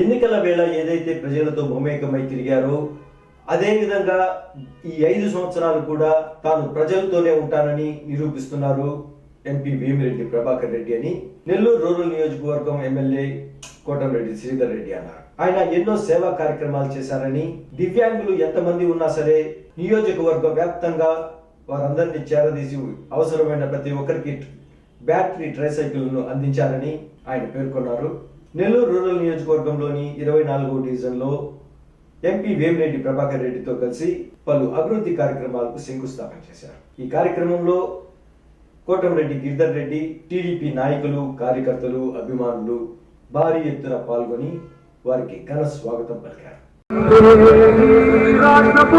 ఎన్నికల వేళ ఏదైతే ప్రజలతో మమేకమై తిరిగారో అదేవిధంగా ఈ ఐదు సంవత్సరాలు కూడా తాను ప్రజలతోనే ఉంటానని నిరూపిస్తున్నారు ఎంపీ వేమిరెడ్డి ప్రభాకర్ రెడ్డి అని నెల్లూరు రూరల్ నియోజకవర్గం ఎమ్మెల్యే కోటంరెడ్డి శ్రీధర్ రెడ్డి అన్నారు. ఆయన ఎన్నో సేవా కార్యక్రమాలు చేశారని దివ్యాంగులు ఎంతమంది ఉన్నా సరే నియోజకవర్గ వ్యాప్తంగా వారందరినీ చేరదీసి అవసరమైన ప్రతి ఒక్కరికి బ్యాటరీ ట్రైసైకిల్ను అందించారని ఆయన పేర్కొన్నారు. నెల్లూరు రూరల్ నియోజకవర్గంలోని ఇరవై నాలుగో డివిజన్లో ఎంపీ వేమిరెడ్డి ప్రభాకర్ రెడ్డితో కలిసి పలు అభివృద్ధి కార్యక్రమాలకు శంకుస్థాపన చేశారు. ఈ కార్యక్రమంలో కోటంరెడ్డి గిరిధర్ రెడ్డి టీడీపీ నాయకులు కార్యకర్తలు అభిమానులు భారీ ఎత్తున పాల్గొని వారికి ఘన స్వాగతం పలికారు. రాష్ట్రపు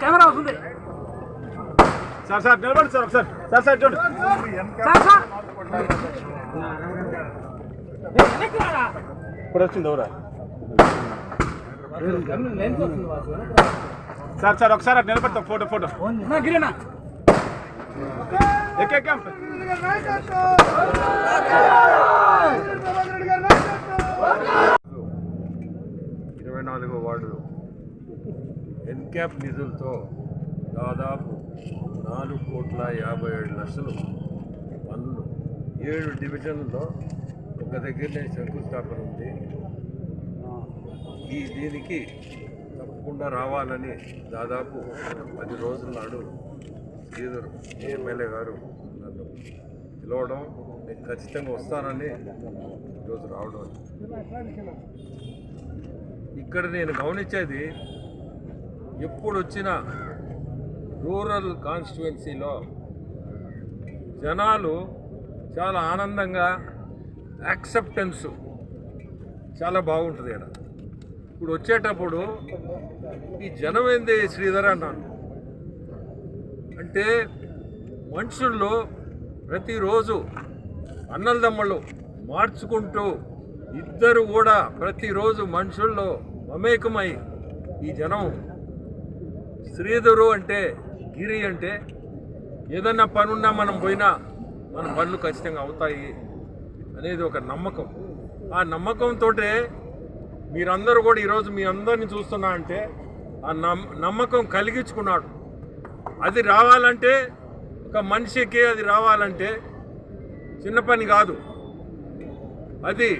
కెమెరా వస్తుంది సార్ సార్ నిలబడి సార్ ఒకసారి. Sir sir sir. ఇప్పుడు వచ్చింది ఎవరా? సార్ సార్ ఒకసారి అటు నిలబడతాం. Photo photo. గిరేనా? ఎక్కెక్కాం ఇరవై నాలుగో వార్డు ఎన్క్యాప్ నిధులతో దాదాపు నాలుగు కోట్ల యాభై ఏడు లక్షలు పనులు ఏడు డివిజన్లలో ఒక దగ్గరనే శంకుస్థాపన ఉంది. ఈ దీనికి తప్పకుండా రావాలని దాదాపు పది రోజుల నాడు శ్రీధర్ ఎమ్మెల్యే గారు నన్ను పిలవడం నేను ఖచ్చితంగా వస్తానని ఈరోజు రావడం ఇక్కడ నేను గమనించేది ఎప్పుడు వచ్చిన రూరల్ కాన్స్టిట్యువెన్సీలో జనాలు చాలా ఆనందంగా యాక్సెప్టెన్సు చాలా బాగుంటుంది ఇక్కడ. ఇప్పుడు వచ్చేటప్పుడు ఈ జనం ఏంది శ్రీధర్ అన్నాను. అంటే మనుషుల్లో ప్రతిరోజు అన్నలదమ్మలు మార్చుకుంటూ ఇద్దరు కూడా ప్రతిరోజు మనుషుల్లో మమేకమై ఈ జనం శ్రీధరు అంటే గిరి అంటే ఏదన్నా పనున్నా మనం పోయినా మన పనులు ఖచ్చితంగా అవుతాయి అనేది ఒక నమ్మకం. ఆ నమ్మకంతో మీరందరూ కూడా ఈరోజు మీ అందరిని చూస్తున్నా అంటే ఆ నమ్ నమ్మకం కలిగించుకున్నాడు. అది రావాలంటే ఒక మనిషికి అది రావాలంటే చిన్న పని కాదు. అది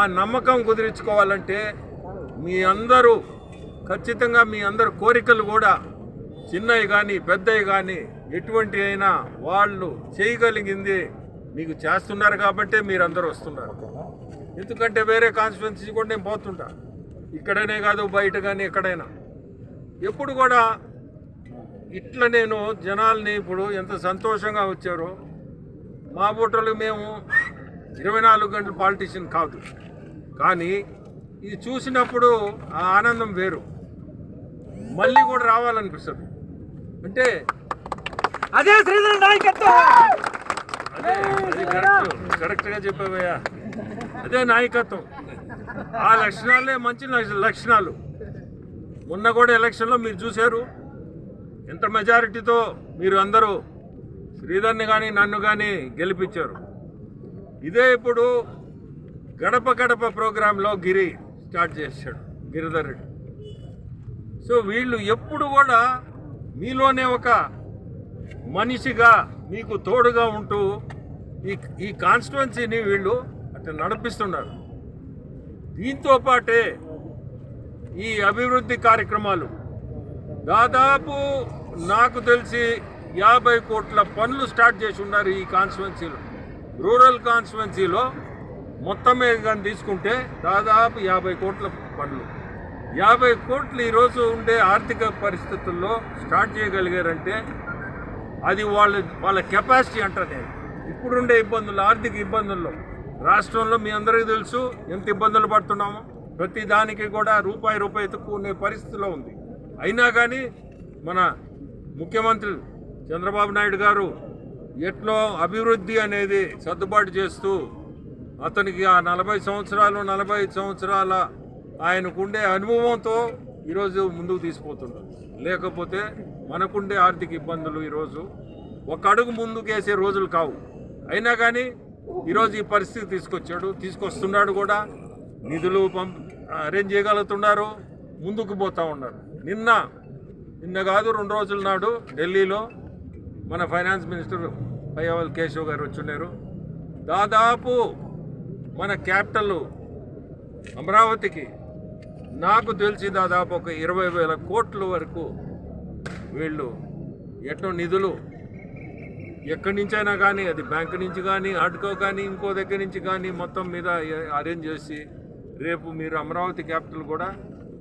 ఆ నమ్మకం కుదిరించుకోవాలంటే మీ అందరూ ఖచ్చితంగా మీ అందరు కోరికలు కూడా చిన్నవి కానీ పెద్దవి కానీ ఎటువంటి అయినా వాళ్ళు చేయగలిగింది మీకు చేస్తున్నారు కాబట్టే మీరు వస్తున్నారు. ఎందుకంటే వేరే కాన్స్టిట్యున్సీ కూడా నేను పోతుంటా. ఇక్కడనే కాదు బయట కానీ ఎక్కడైనా. ఎప్పుడు కూడా ఇట్లా నేను జనాల్ని ఇప్పుడు ఎంత సంతోషంగా వచ్చారో మా ఓటర్లు మేము ఇరవై నాలుగు గంటలు పాలిటీషియన్ కాదు. కానీ ఇది చూసినప్పుడు ఆ ఆనందం వేరు. మళ్ళీ కూడా రావాలనిపిస్తుంది. అంటే అదే శ్రీధర్ నాయకత్వం! అదే కరెక్ట్ కరెక్ట్గా చెప్పావయ్యా. అదే నాయకత్వం. ఆ లక్షణాలే మంచి లక్షణాలు. మొన్న కూడా ఎలక్షన్లో మీరు చూశారు. ఎంత మెజారిటీతో మీరు అందరూ శ్రీధర్ని కానీ నన్ను కానీ గెలిపించారు. ఇదే ఇప్పుడు గడప గడప ప్రోగ్రాంలో గిరి స్టార్ట్ చేశాడు గిరిధర్ రెడ్డి. సో వీళ్ళు ఎప్పుడు కూడా మీలోనే ఒక మనిషిగా మీకు తోడుగా ఉంటూ ఈ ఈ కాన్స్టిట్యున్సీని వీళ్ళు నడిపిస్తున్నారు. దీంతో పాటే ఈ అభివృద్ధి కార్యక్రమాలు దాదాపు నాకు తెలిసి యాభై కోట్ల పనులు స్టార్ట్ చేసి ఉన్నారు ఈ కాన్స్టిట్యున్సీలో. రూరల్ కాన్స్టిట్యున్సీలో మొత్తం మీద కానీ తీసుకుంటే దాదాపు యాభై కోట్ల పనులు. యాభై కోట్లు ఈరోజు ఉండే ఆర్థిక పరిస్థితుల్లో స్టార్ట్ చేయగలిగారంటే అది వాళ్ళ వాళ్ళ కెపాసిటీ అంటారు. నేను ఇప్పుడుండే ఇబ్బందులు ఆర్థిక ఇబ్బందుల్లో రాష్ట్రంలో మీ అందరికీ తెలుసు ఎంత ఇబ్బందులు పడుతున్నామో. ప్రతి దానికి కూడా రూపాయి రూపాయి ఎత్తుక్కునే పరిస్థితిలో ఉంది. అయినా కానీ మన ముఖ్యమంత్రి చంద్రబాబు నాయుడు గారు ఎట్లో అభివృద్ధి అనేది సర్దుబాటు చేస్తూ అతనికి ఆ నలభై సంవత్సరాలు నలభై సంవత్సరాల ఆయనకుండే అనుభవంతో ఈరోజు ముందుకు తీసుకుపోతున్నారు లేకపోతే మనకుండే ఆర్థిక ఇబ్బందులు ఈరోజు ఒక అడుగు ముందుకేసే రోజులు కావు. అయినా కానీ ఈరోజు ఈ పరిస్థితి తీసుకొచ్చాడు తీసుకొస్తున్నాడు కూడా. నిధులు పంప్ అరేంజ్ చేయగలుగుతున్నారు ముందుకు పోతూ ఉన్నారు. నిన్న నిన్న కాదు రెండు రోజుల నాడు ఢిల్లీలో మన ఫైనాన్స్ మినిస్టర్ పయ్యవల్ కేశవ్ గారు వచ్చున్నారు దాదాపు మన క్యాపిటల్ అమరావతికి నాకు తెలిసి దాదాపు ఒక ఇరవై వేల కోట్ల వరకు వీళ్ళు ఎన్నో నిధులు ఎక్కడి నుంచైనా కానీ అది బ్యాంక్ నుంచి కానీ ఆడుకో కానీ ఇంకో దగ్గర నుంచి కానీ మొత్తం మీద అరేంజ్ చేసి రేపు మీరు అమరావతి క్యాపిటల్ కూడా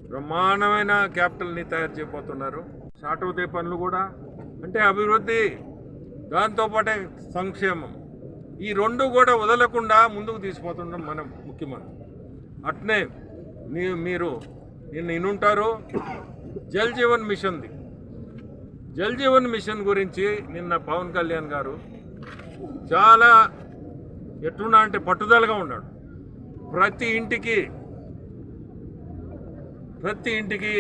బ్రహ్మాండమైన క్యాపిటల్ని తయారు చేయబోతున్నారు. స్టార్ట్ అవుతాయి పనులు కూడా అంటే అభివృద్ధి దాంతోపాటే సంక్షేమం. ఈ రెండు కూడా వదలకుండా ముందుకు తీసుకుపోతున్నాం మనం ముఖ్యమంత్రి. అట్నే మీ మీరు నిన్న ఇనుంటారు. జల్ జీవన్ మిషన్ది. జల్ జీవన్ మిషన్ గురించి నిన్న పవన్ కళ్యాణ్ గారు చాలా ఎట్టున్నా అంటే పట్టుదలగా ఉన్నాడు. ప్రతి ఇంటికి ప్రతి ఇంటికి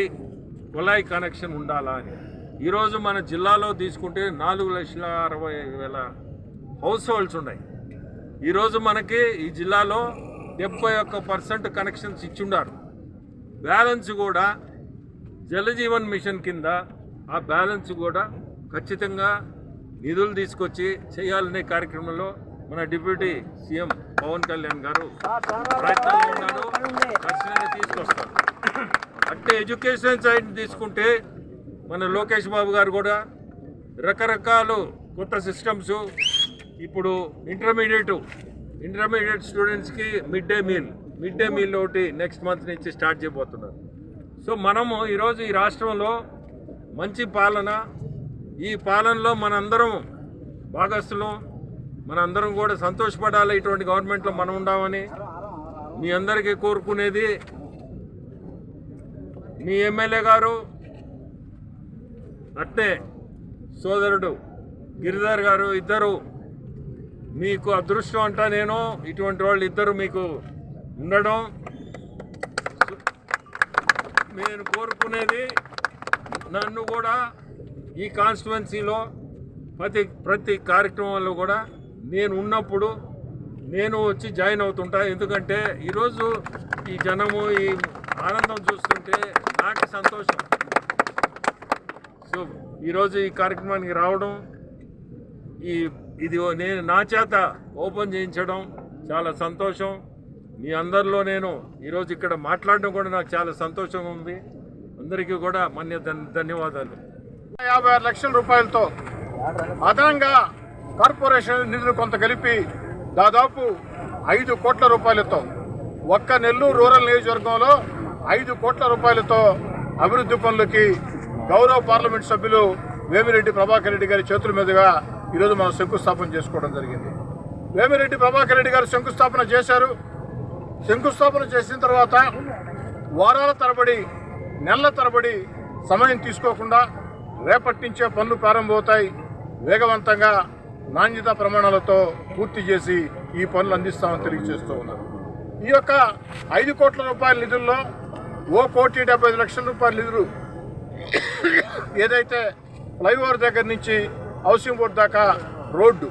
కుళాయి కనెక్షన్ ఉండాలా అని. ఈరోజు మన జిల్లాలో తీసుకుంటే నాలుగు లక్షల అరవై వేల హౌస్ హోల్డ్స్ ఉన్నాయి. ఈరోజు మనకి ఈ జిల్లాలో డెబ్బై ఒక్క పర్సెంట్ కనెక్షన్స్ ఇచ్చిండారు. బ్యాలెన్స్ కూడా జలజీవన్ మిషన్ కింద ఆ బ్యాలెన్స్ కూడా ఖచ్చితంగా నిధులు తీసుకొచ్చి చేయాలనే కార్యక్రమంలో మన డిప్యూటీ సీఎం పవన్ కళ్యాణ్ గారు ప్రయత్నంలో ఉన్నారు. ఖచ్చితంగా తీసుకొస్తారు. అంటే ఎడ్యుకేషన్ సైడ్ తీసుకుంటే మన లోకేష్ బాబు గారు కూడా రకరకాలు కొత్త సిస్టమ్స్ ఇప్పుడు ఇంటర్మీడియట్ ఇంటర్మీడియట్ స్టూడెంట్స్కి mid day meal mid day meal ఒకటి నెక్స్ట్ మంత్ నుంచి స్టార్ట్ చేయబోతున్నారు. సో మనము ఈరోజు ఈ రాష్ట్రంలో మంచి పాలన. ఈ పాలనలో మనందరం భాగస్తులం మనందరం కూడా సంతోషపడాలి. ఇటువంటి గవర్నమెంట్లో మనం ఉండామని మీ అందరికీ కోరుకునేది మీ ఎమ్మెల్యే గారు అట్టే సోదరుడు గిరిధర్ గారు ఇద్దరు. మీకు అదృష్టం అంటా నేను ఇటువంటి వాళ్ళు ఇద్దరు మీకు ఉండడం. నేను కోరుకునేది నన్ను కూడా ఈ కాన్స్టిట్యువెన్సీలో ప్రతి ప్రతి కార్యక్రమంలో కూడా నేను ఉన్నప్పుడు నేను వచ్చి జాయిన్ అవుతుంటా. ఎందుకంటే ఈరోజు ఈ జనము ఈ ఆనందం చూస్తుంటే నాకు సంతోషం. సో ఈరోజు ఈ కార్యక్రమానికి రావడం ఈ ఇది నేను నా చేత ఓపెన్ చేయించడం చాలా సంతోషం. మీ అందరిలో నేను ఈరోజు ఇక్కడ మాట్లాడడం కూడా నాకు చాలా సంతోషంగా ఉంది. అందరికీ కూడా మన్య ధన్యవాదాలు. యాభై ఆరు లక్షల రూపాయలతో అదనంగా కార్పొరేషన్ నిధులు కొంత కలిపి దాదాపు ఐదు కోట్ల రూపాయలతో ఒక్క నెల్లూరు రూరల్ నియోజకవర్గంలో ఐదు కోట్ల రూపాయలతో అభివృద్ధి పనులకి గౌరవ పార్లమెంట్ సభ్యులు వేమిరెడ్డి ప్రభాకర్ రెడ్డి గారి చేతుల మీదుగా ఈరోజు మనం శంకుస్థాపన చేసుకోవడం జరిగింది. వేమిరెడ్డి ప్రభాకర్ రెడ్డి గారు శంకుస్థాపన చేశారు. శంకుస్థాపన చేసిన తర్వాత వారాల తరబడి నెలల తరబడి సమయం తీసుకోకుండా రేపటి నుంచే పనులు ప్రారంభమవుతాయి. వేగవంతంగా నాణ్యత ప్రమాణాలతో పూర్తి చేసి ఈ పనులు అందిస్తామని తెలియజేస్తూ ఉన్నారు. ఈ యొక్క ఐదు కోట్ల రూపాయల నిధుల్లో ఓ కోటి డెబ్బై ఐదు లక్షల రూపాయల నిధులు ఏదైతే ఫ్లైఓవర్ దగ్గర నుంచి హౌసింగ్ బోర్డు దాకా రోడ్డు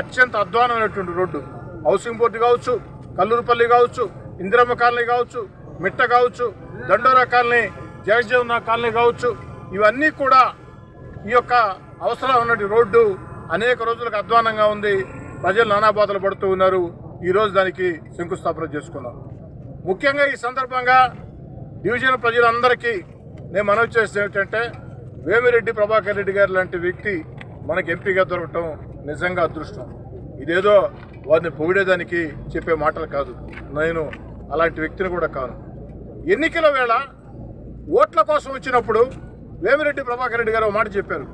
అత్యంత అధ్వానమైనటువంటి రోడ్డు హౌసింగ్ బోర్డు కావచ్చు కల్లూరుపల్లి కావచ్చు ఇందిరమ్మ కాలనీ కావచ్చు మిట్ట కావచ్చు దండోరా కాలనీ జగజ్జీవన కాలనీ కావచ్చు ఇవన్నీ కూడా ఈ యొక్క అవసరం ఉన్నటువంటి రోడ్డు అనేక రోజులకు అధ్వానంగా ఉంది. ప్రజలు నానా బాధలు పడుతూ ఉన్నారు. ఈరోజు దానికి శంకుస్థాపన చేసుకున్నాం. ముఖ్యంగా ఈ సందర్భంగా డివిజన్ ప్రజలందరికీ నేను మనవి చేసేది ఏమిటంటే వేమిరెడ్డి ప్రభాకర్ రెడ్డి గారు లాంటి వ్యక్తి మనకి ఎంపీగా దొరకటం నిజంగా అదృష్టం. ఇదేదో వారిని పొగిడేదానికి చెప్పే మాటలు కాదు. నేను అలాంటి వ్యక్తిని కూడా కాను. ఎన్నికల వేళ ఓట్ల కోసం వచ్చినప్పుడు వేమిరెడ్డి ప్రభాకర్ రెడ్డి గారు మాట చెప్పారు.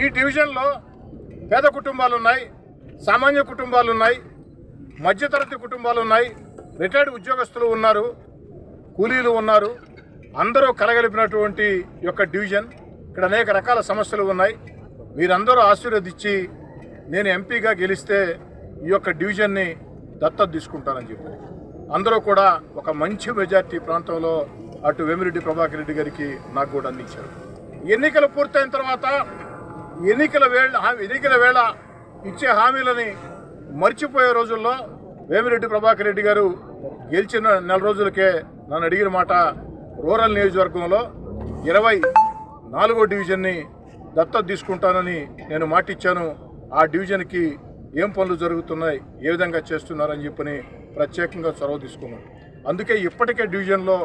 ఈ డివిజన్లో పేద కుటుంబాలు ఉన్నాయి సామాన్య కుటుంబాలు ఉన్నాయి మధ్యతరగతి కుటుంబాలు ఉన్నాయి రిటైర్డ్ ఉద్యోగస్తులు ఉన్నారు కూలీలు ఉన్నారు అందరూ కలగలిపినటువంటి యొక్క డివిజన్. ఇక్కడ అనేక రకాల సమస్యలు ఉన్నాయి. మీరందరూ ఆశీర్వదించి నేను ఎంపీగా గెలిస్తే ఈ యొక్క డివిజన్ని దత్తత తీసుకుంటానని చెప్పి అందరూ కూడా ఒక మంచి మెజార్టీ ప్రాంతంలో అటు వేమిరెడ్డి ప్రభాకర్ రెడ్డి గారికి నాకు కూడా అందించారు ఎన్నికలు పూర్తయిన తర్వాత ఎన్నికల వేళ ఎన్నికల వేళ ఇచ్చే హామీలని మర్చిపోయే రోజుల్లో వేమిరెడ్డి ప్రభాకర్ రెడ్డి గారు గెలిచిన నెల రోజులకే నన్ను అడిగిన మాట రూరల్ నియోజకవర్గంలో ఇరవై నాలుగో డివిజన్ని దత్తత తీసుకుంటానని నేను మాటిచ్చాను. ఆ డివిజన్కి ఏం పనులు జరుగుతున్నాయి ఏ విధంగా చేస్తున్నారని చెప్పని ప్రత్యేకంగా చొరవ తీసుకున్నాను. అందుకే ఇప్పటికే డివిజన్లో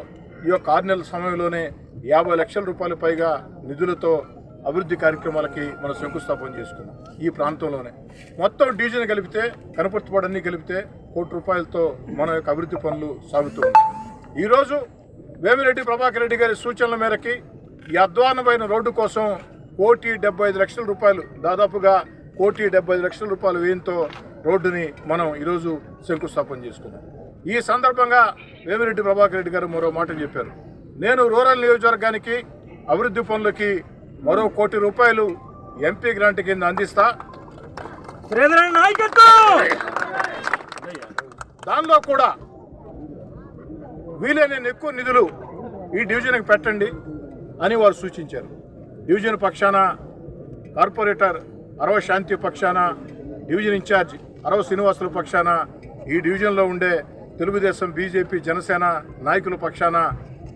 ఈ యొక్క ఆరు నెలల సమయంలోనే యాభై లక్షల రూపాయల పైగా నిధులతో అభివృద్ధి కార్యక్రమాలకి మనం శంకుస్థాపన చేసుకున్నాం ఈ ప్రాంతంలోనే. మొత్తం డీజిల్ కలిపితే కనపర్తిపాడన్నీ కలిపితే కోటి రూపాయలతో మన యొక్క అభివృద్ధి పనులు సాగుతూ ఉన్నాయి. ఈరోజు వేమిరెడ్డి ప్రభాకర్ రెడ్డి గారి సూచనల మేరకి ఈ అధ్వానమైన రోడ్డు కోసం కోటి డెబ్బై ఐదు లక్షల రూపాయలు దాదాపుగా కోటి డెబ్బై ఐదు లక్షల రూపాయల వ్యయంతో రోడ్డుని మనం ఈరోజు శంకుస్థాపన చేసుకున్నాం. ఈ సందర్భంగా వేమిరెడ్డి ప్రభాకర్ రెడ్డి గారు మరో మాట చెప్పారు. నేను రూరల్ నియోజకవర్గానికి అభివృద్ధి పనులకి మరో కోటి రూపాయలు ఎంపీ గ్రాంట్ కింద అందిస్తా. దానిలో కూడా వీలైన ఎక్కువ నిధులు ఈ డివిజన్కి పెట్టండి అని వారు సూచించారు. డివిజన్ పక్షాన కార్పొరేటర్ అరవ శాంతి పక్షాన డివిజన్ ఇన్ఛార్జ్ అరవ శ్రీనివాసుల పక్షాన ఈ డివిజన్లో ఉండే తెలుగుదేశం బీజేపీ జనసేన నాయకుల పక్షాన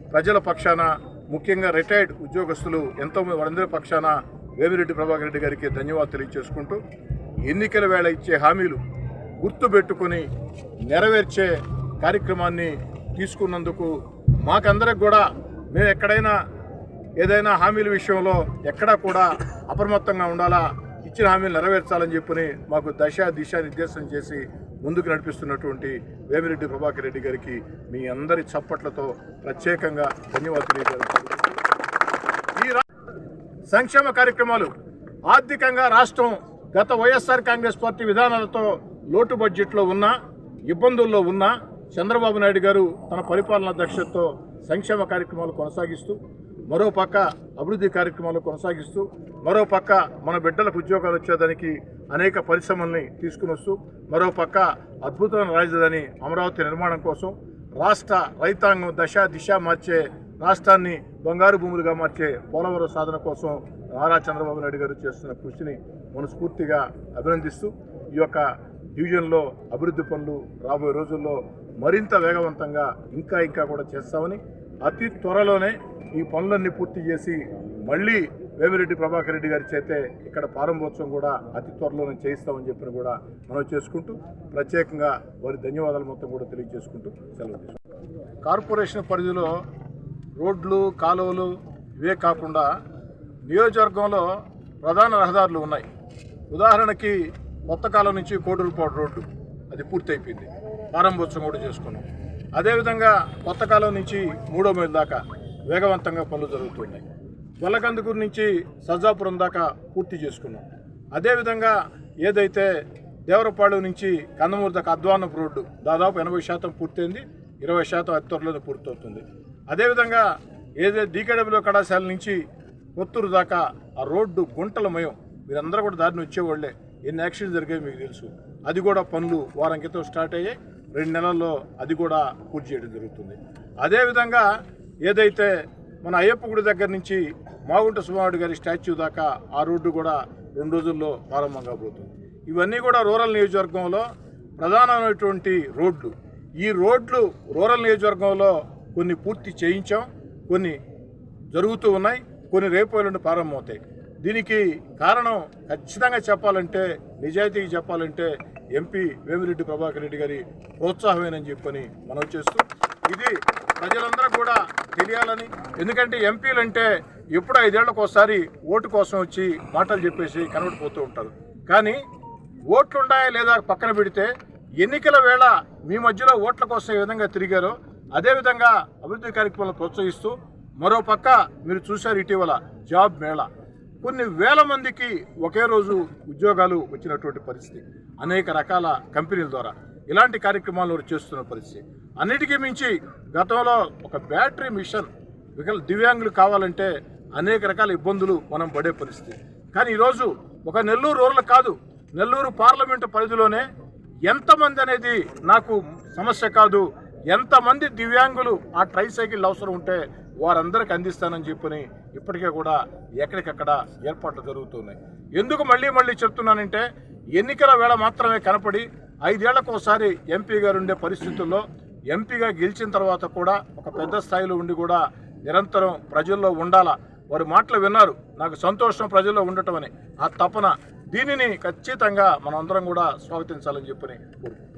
ప్రజల పక్షాన ముఖ్యంగా రిటైర్డ్ ఉద్యోగస్తులు ఎంతో మంది వారందరి పక్షాన వేమిరెడ్డి ప్రభాకర్ రెడ్డి గారికి ధన్యవాదాలు తెలియజేసుకుంటూ ఎన్నికల వేళ ఇచ్చే హామీలు గుర్తుపెట్టుకొని నెరవేర్చే కార్యక్రమాన్ని తీసుకున్నందుకు మాకందరికి కూడా మేము ఎక్కడైనా ఏదైనా హామీల విషయంలో ఎక్కడా కూడా అప్రమత్తంగా ఉండాలా ఇచ్చిన హామీలు నెరవేర్చాలని చెప్పని మాకు దశ దిశ నిర్దేశం చేసి ముందుకు నడిపిస్తున్నటువంటి వేమిరెడ్డి ప్రభాకర్ రెడ్డి గారికి మీ అందరి చప్పట్లతో ప్రత్యేకంగా ధన్యవాదాలు తెలియజేయాలనుకుంటున్నాను. ఈ సంక్షేమ కార్యక్రమాలు ఆర్థికంగా రాష్ట్రం గత వైఎస్ఆర్ కాంగ్రెస్ పార్టీ విధానాలతో లోటు బడ్జెట్లో ఉన్న ఇబ్బందుల్లో ఉన్న చంద్రబాబు నాయుడు గారు తన పరిపాలనా దక్షతతో సంక్షేమ కార్యక్రమాలు కొనసాగిస్తూ మరోపక్క అభివృద్ధి కార్యక్రమాలు కొనసాగిస్తూ మరోపక్క మన బిడ్డలకు ఉద్యోగాలు వచ్చేదానికి అనేక పరిశ్రమల్ని తీసుకుని వస్తూ మరోపక్క అద్భుతమైన రాజధాని అమరావతి నిర్మాణం కోసం రాష్ట్ర రైతాంగం దశ దిశ మార్చే రాష్ట్రాన్ని బంగారు భూములుగా మార్చే పోలవరం సాధన కోసం నారా చంద్రబాబు నాయుడు గారు చేస్తున్న కృషిని మనస్ఫూర్తిగా అభినందిస్తూ ఈ యొక్క డివిజన్లో అభివృద్ధి పనులు రాబోయే రోజుల్లో మరింత వేగవంతంగా ఇంకా ఇంకా కూడా చేస్తామని అతి త్వరలోనే ఈ పనులన్నీ పూర్తి చేసి మళ్ళీ వేమిరెడ్డి ప్రభాకర్ రెడ్డి గారి చేతే ఇక్కడ ప్రారంభోత్సవం కూడా అతి త్వరలోనే చేయిస్తామని చెప్పిన కూడా మనం చేసుకుంటూ ప్రత్యేకంగా వారి ధన్యవాదాలు మొత్తం కూడా తెలియజేసుకుంటూ సెలవు తీసుకుంటాం కార్పొరేషన్ పరిధిలో రోడ్లు కాలువలు ఇవే కాకుండా నియోజకవర్గంలో ప్రధాన రహదారులు ఉన్నాయి. ఉదాహరణకి కొత్త కాలం నుంచి కోడూరుపాడు రోడ్డు అది పూర్తయిపోయింది. ప్రారంభోత్సవం కూడా చేసుకున్నాం. అదేవిధంగా కొత్త కాలం నుంచి మూడో మేలు దాకా వేగవంతంగా పనులు జరుగుతున్నాయి. గొల్లకందుకూరు నుంచి సజ్జాపురం దాకా పూర్తి చేసుకున్నాం. అదేవిధంగా ఏదైతే దేవరపాడు నుంచి కందమూరు దాకా అద్వానపు రోడ్డు దాదాపు ఎనభై శాతం పూర్తయింది ఇరవై శాతం అతి త్వరలోనే పూర్తవుతుంది. అదేవిధంగా ఏదైతే డీకేడబ్ల్యూ కళాశాల నుంచి కొత్తూరు దాకా ఆ రోడ్డు గుంటలమయం మీరందరూ కూడా దారిని వచ్చేవాళ్ళే ఎన్ని యాక్సిడెంట్ జరిగాయి మీకు తెలుసు. అది కూడా పనులు వారం క్రితం స్టార్ట్ అయ్యాయి. రెండు నెలల్లో అది కూడా పూర్తి చేయడం జరుగుతుంది. అదేవిధంగా ఏదైతే మన అయ్యప్ప గుడి దగ్గర నుంచి మాగుంట సుమారుడు గారి స్టాచ్యూ దాకా ఆ రోడ్డు కూడా రెండు రోజుల్లో ప్రారంభం కాబోతుంది. ఇవన్నీ కూడా రూరల్ నియోజకవర్గంలో ప్రధానమైనటువంటి రోడ్లు ఈ రోడ్లు రూరల్ నియోజకవర్గంలో కొన్ని పూర్తి చేయించాం కొన్ని జరుగుతూ ఉన్నాయి కొన్ని రేపు ఎల్లుండి ప్రారంభమవుతాయి. దీనికి కారణం ఖచ్చితంగా చెప్పాలంటే నిజాయితీగా చెప్పాలంటే ఎంపీ వేమిరెడ్డి ప్రభాకర్ రెడ్డి గారి ప్రోత్సాహమేనని చెప్పని మనం చేస్తూ ఇది ప్రజలందరూ కూడా తెలియాలని. ఎందుకంటే ఎంపీలు అంటే ఎప్పుడు ఐదేళ్ళకు ఒకసారి ఓటు కోసం వచ్చి మాటలు చెప్పేసి కనబడిపోతూ ఉంటారు. కానీ ఓట్లు ఉన్నాయా లేదా పక్కన పెడితే ఎన్నికల వేళ మీ మధ్యలో ఓట్ల కోసం ఏ విధంగా తిరిగారో అదేవిధంగా అభివృద్ధి కార్యక్రమాలను ప్రోత్సహిస్తూ మరో పక్క మీరు చూశారు ఇటీవల జాబ్ మేళా. కొన్ని వేల మందికి ఒకే రోజు ఉద్యోగాలు వచ్చినటువంటి పరిస్థితి. అనేక రకాల కంపెనీల ద్వారా. ఇలాంటి కార్యక్రమాలు చేస్తున్న పరిస్థితి. అన్నిటికీ మించి గతంలో ఒక బ్యాటరీ మిషన్ వికల దివ్యాంగులు కావాలంటే అనేక రకాల ఇబ్బందులు మనం పడే పరిస్థితి. కానీ ఈరోజు ఒక నెల్లూరు రూరల్ కాదు నెల్లూరు పార్లమెంటు పరిధిలోనే ఎంతమంది అనేది నాకు సమస్య కాదు. ఎంతమంది దివ్యాంగులు ఆ ట్రై సైకిల్ అవసరం ఉంటే వారందరికి అందిస్తానని చెప్పని ఇప్పటికే కూడా ఎక్కడికక్కడ ఏర్పాట్లు జరుగుతున్నాయి. ఎందుకు మళ్ళీ మళ్ళీ చెప్తున్నానంటే ఎన్నికల వేళ మాత్రమే కనపడి ఐదేళ్ళకు ఒకసారి ఎంపీ గారు ఉండే పరిస్థితుల్లో ఎంపీగా గెలిచిన తర్వాత కూడా ఒక పెద్ద స్థాయిలో ఉండి కూడా నిరంతరం ప్రజల్లో ఉండాలా? వారి మాటలు విన్నారు. నాకు సంతోషం ప్రజల్లో ఉండటం అని ఆ తపన దీనిని ఖచ్చితంగా మనందరం కూడా స్వాగతించాలని చెప్పని కోరుకుంటున్నాను.